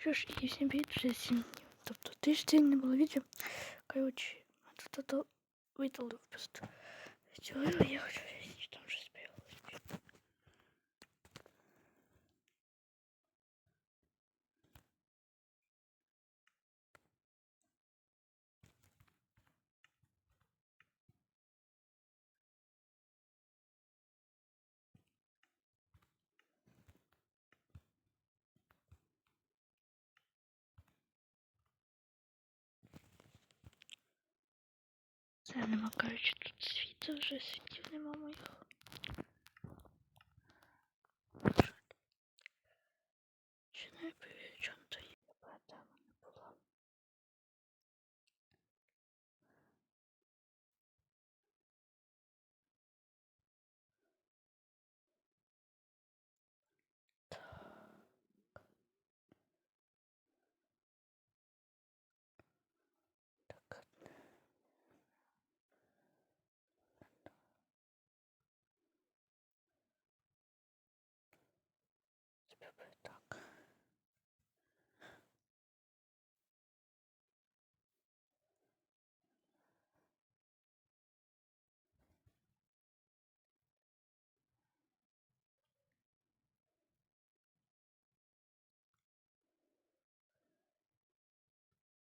Що ж, і всім привіт, вже 7 днів. Тобто тиждень не було відео. Коротше, а тут то видалив просто. Цього я хочу що там вже збігалось. Це нема, коротше, тут світу вже світів нема моїх. Ще не перевірю, чому то є. Там не було. Так. Тебе буде так.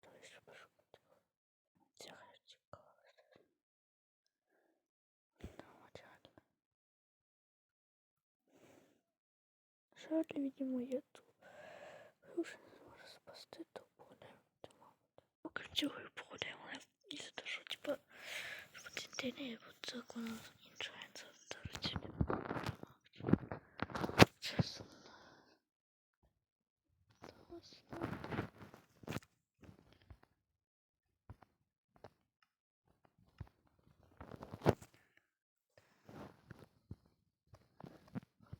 Давай ще пошукати. Це цікаво. Ну, от реально. Видимо, я тут. Уже не зможу спасти то поле. Та, мабуть. Поки цього і поле, але із-за того, що, типа, в один день я вот так у нас іншається старості. Це сумно. Та сумно.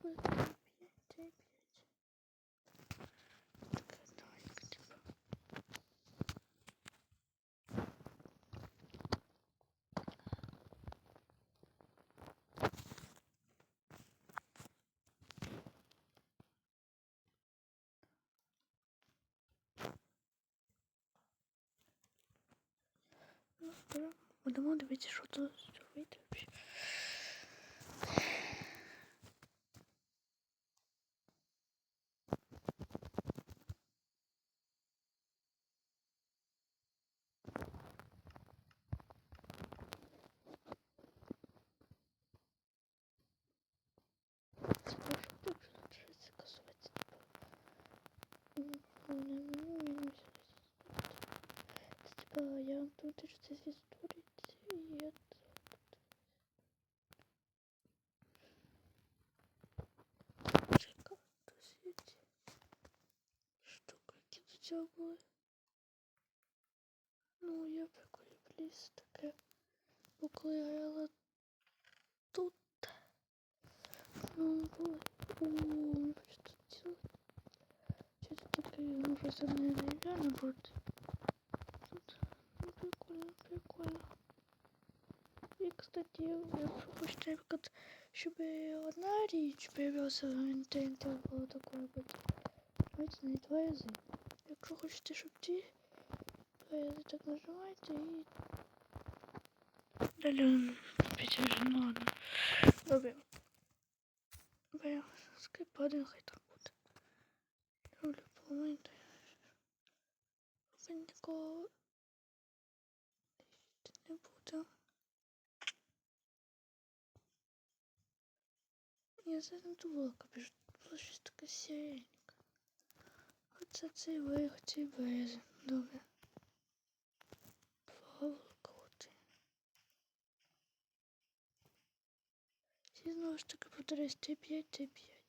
Ой, п'ять, п'ять. Така тоненька, типа. Ну, скоро будемо дивитися, що тут з цього вийде взагалі. Це перше, так що тут щось касується, типа. Ну, не, ну, я не все. Це типа, я вам тут що це з історії, і я тут. Чекай, тут світі. Штуки, які до цього були. Ну, я приколю пліс таке. Бо коли я грала тут. Ну, було. О, що тут ціле. Чи тут таке, ну, щось одне не реально буде. Тут, ну, прикольно. І, кстати, якщо хочете, наприклад, одна річ появилася в інтернеті, було таке робити. Давайте на два рази. Якщо хочете, щоб ті два рази так нажимаєте і... Далі підтяжу, ну ладно. Добре. Бля, скрип один хай так буде. Половинку. Поки нікого Я зараз думала, капіш, було щось таке сіреньке. Оце цей верх, цей березень. Добре. Павло крутий. Всі знову ж таки повторюсь, Т5, Т5.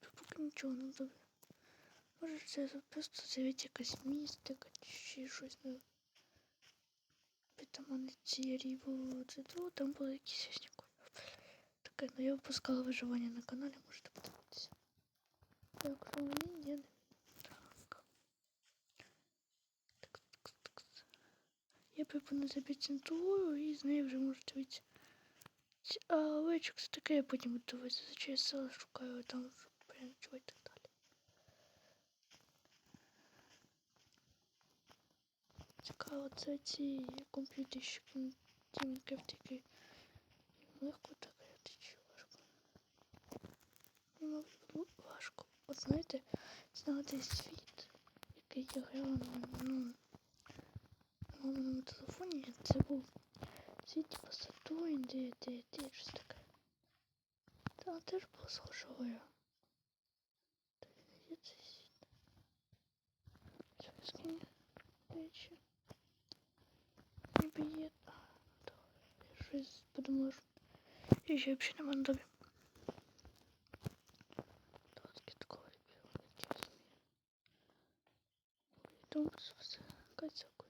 Поки нічого не добре. Може це просто з'явиться якась містика чи ще щось не. Там вони ці ріву це там були якісь сніку. Таке, ну я випускала виживання на каналі, можете подивитися. Якщо ні, ні, не. Так. Так, так, так. Я пропоную забити центуру і з нею вже можете Ці- А овечок це таке, я потім дивитися, зазвичай села шукаю там, щоб переночувати Цікаво, це ці комп'ютерщики, такі. Легко так чи важко. Ну, мабуть, було важко. От знаєте, знати світ, який я грала на ну, маминому телефоні, це був світ типу Сатурн, де, де, де, щось таке. Та теж було схоже гора. Та? Речі. Добре. Я щось подумала, що я взагалі я. Там все кацаку.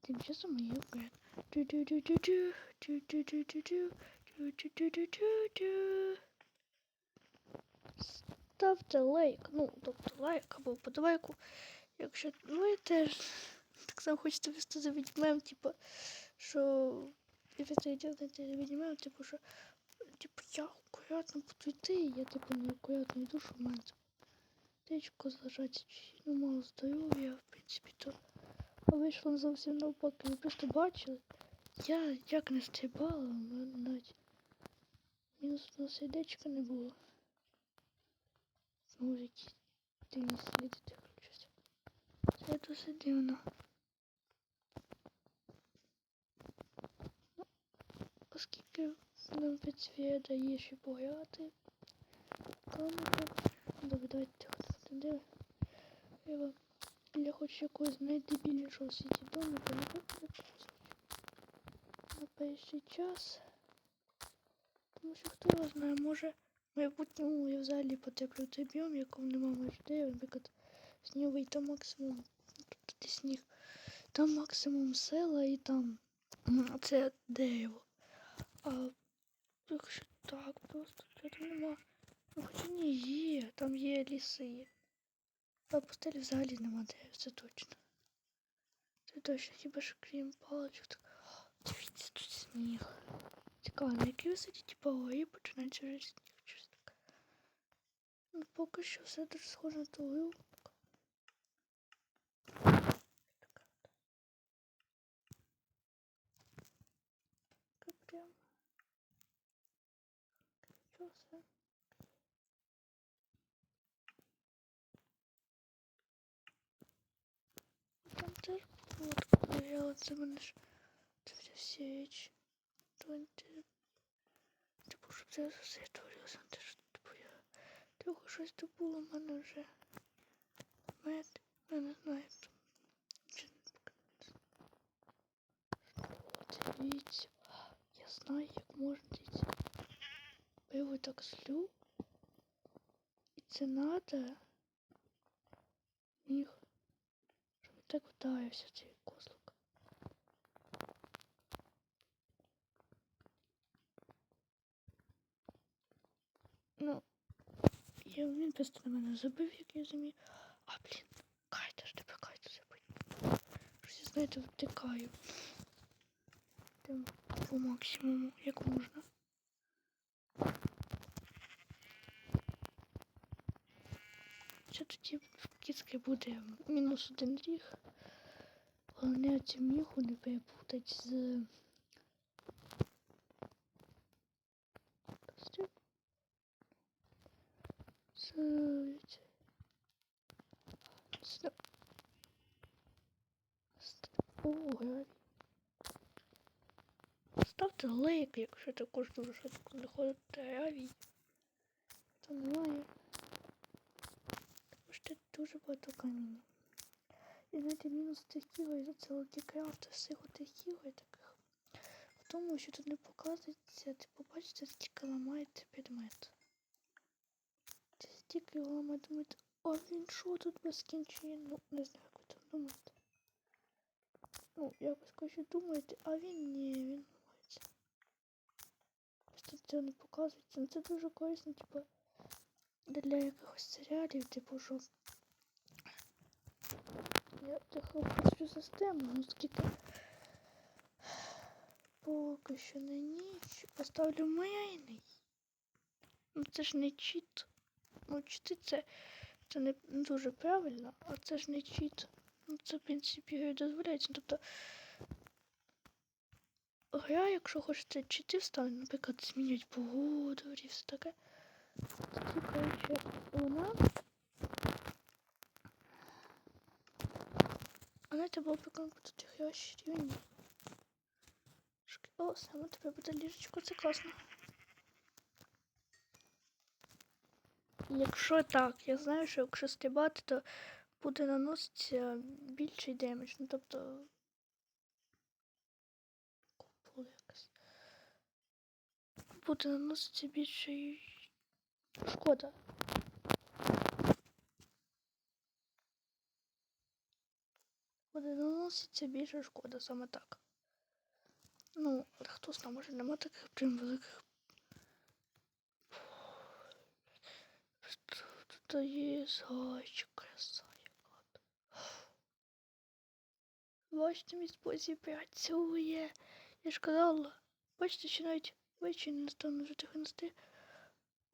Тим часом ду-ду-ду-ду-ду, ду-ду-ду-ду-ду. Ставте лайк, ну, тобто лайк або подобайку, якщо ви теж само хочете вести за відьмем, типу, що ви це за відьмем, типу, що типу, я акуратно буду йти, я типу не акуратно йду, що в мене типу, течко злежать, ну, мало здоров'я, в принципі, то а вийшло зовсім навпаки. Ви просто бачили. Я як не стрибала, у мене навіть мінус на сердечка не було. Знову якісь дивні сліди включаться. Це досить дивно. Ну, оскільки нам підсвіє дає ще пограти. Камера. Добре, давайте ходити. Я хоч якогось найдебільнішого в світі домика не хочу на перший час. Тому що хто його знає, може в майбутньому я взагалі потеплю той біом, якому нема майже де, наприклад, сніговий там максимум, тут сніг, там максимум села і там це дерево. А якщо так, просто там нема. Ну хоча ні, є, там є ліси. А пустелі взагалі нема дерев, це точно. Це точно, хіба що крім паличок. Так... Дивіться, тут сніг. Цікаво, на якій висоті типу горі починається вже сніг щось таке. Ну, поки що все дуже схоже на ту таке, я це мене ж це все січ. Тонти. Типу, щоб це все творилося, теж типу я. Трохи щось тут було в мене вже. Мед, я не знаю. там, Чи не показати. Що, Дивіться. Я знаю, як можна дивіться. Я його так слю. І це надо. Їх. Щоб він так вдарився цей козлик. Ну, я він просто на мене забив, як я зумів. А, блін, кайте ж тебе кайте забив. Щось знаєте, втикаю. Там по максимуму, як можна. Це тоді в кіцки буде мінус один ріг. Головне цю міху не перепутати. З... З... з... з... О, гравій. Лайк, якщо також дуже швидко знаходите гравій. Там немає. Тому що дуже багато каміння. І знаєте, мінус тих ігор, це логікрафт, всіх тих ігор таких. В тому, що тут не показується, ти побачите, скільки ламаєте предмет. Ти стільки його ламаєте, думаєте, а він що тут безкінчення? Ну, не знаю, як ви там думаєте. Ну, якось коротше думаєте, а він ні, він ламається. Це не показується. Ну, це дуже корисно, типу, для якихось серіалів, типу, що я трохи хочу систему, ну скільки поки що на ніч поставлю мийний. Ну це ж не чіт. Ну, чити це, це не дуже правильно, а це ж не чіт. Ну, це, в принципі, дозволяється. Тобто гра, якщо хочете чити вставити, наприклад, змінюють погоду і все таке. Тоді, коротше, вона. Вона це було прикольно тут гроші рівні. О, саме тебе буде ліжечко, це класно. Якщо так, я знаю, що якщо стрибати, то буде наноситися більший демедж. Ну тобто. Купол якось. Буде наноситися більший шкода. Буде наноситися більше шкода, саме так. Ну, хто знає, може нема таких прям великих. Тут є зайчик, краса. Бачите, мій спосіб працює. Я ж казала. Бачите, що навіть вечір не настав, вже тихо насти.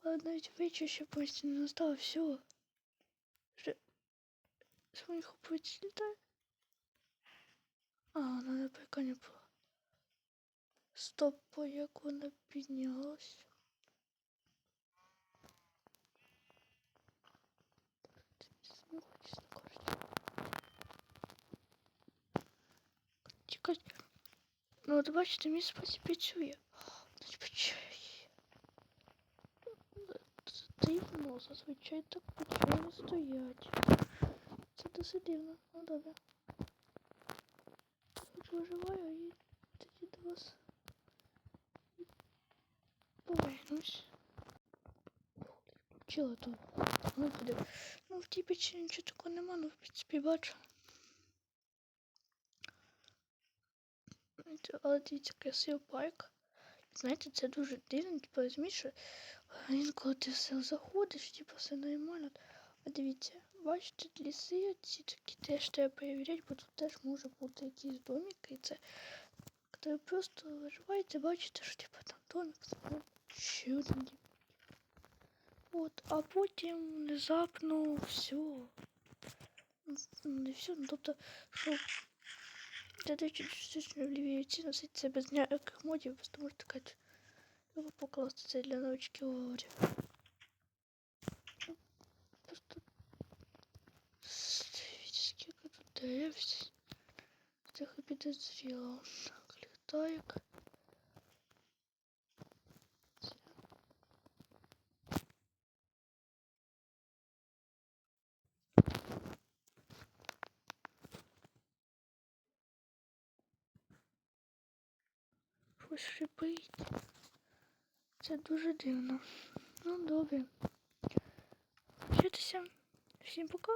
Але навіть вечір ще повністю не настав, все. Вже з моїх оповідь літає. А, вона не прикольно була. Стоп, а як вона піднялась? Чекай. Ну, от бачите, мій спосіб працює. Дивно, зазвичай так не стоять. Це досить дивно. Ну, добре. Хоч виживаю і тоді до вас повернусь. Включила тут. Ну, буде. Ну, в тій печі нічого такого нема, ну, в принципі, бачу. Але дивіться, красивий парк. Знаєте, це дуже дивно, типу, розумієш, що інколи ти все заходиш, типу, все нормально. А дивіться, бачите, ліси ці такі теж треба перевіряти, бо тут теж може бути якийсь домик, і це коли ви просто виживаєте, бачите, що типу там домик, ну, ще один домик. От, а потім внезапно все. Ну, не все, ну тобто, що Додачі частично в лівіці носить це без ніяких модів, просто можете сказати, треба покласти це для новичків говорю. Просто дивіться, скільки тут дерев. Трохи підозріло. Так, ліхтарик. Щось. Це дуже дивно. Ну, добре. Вчитися. Всім пока.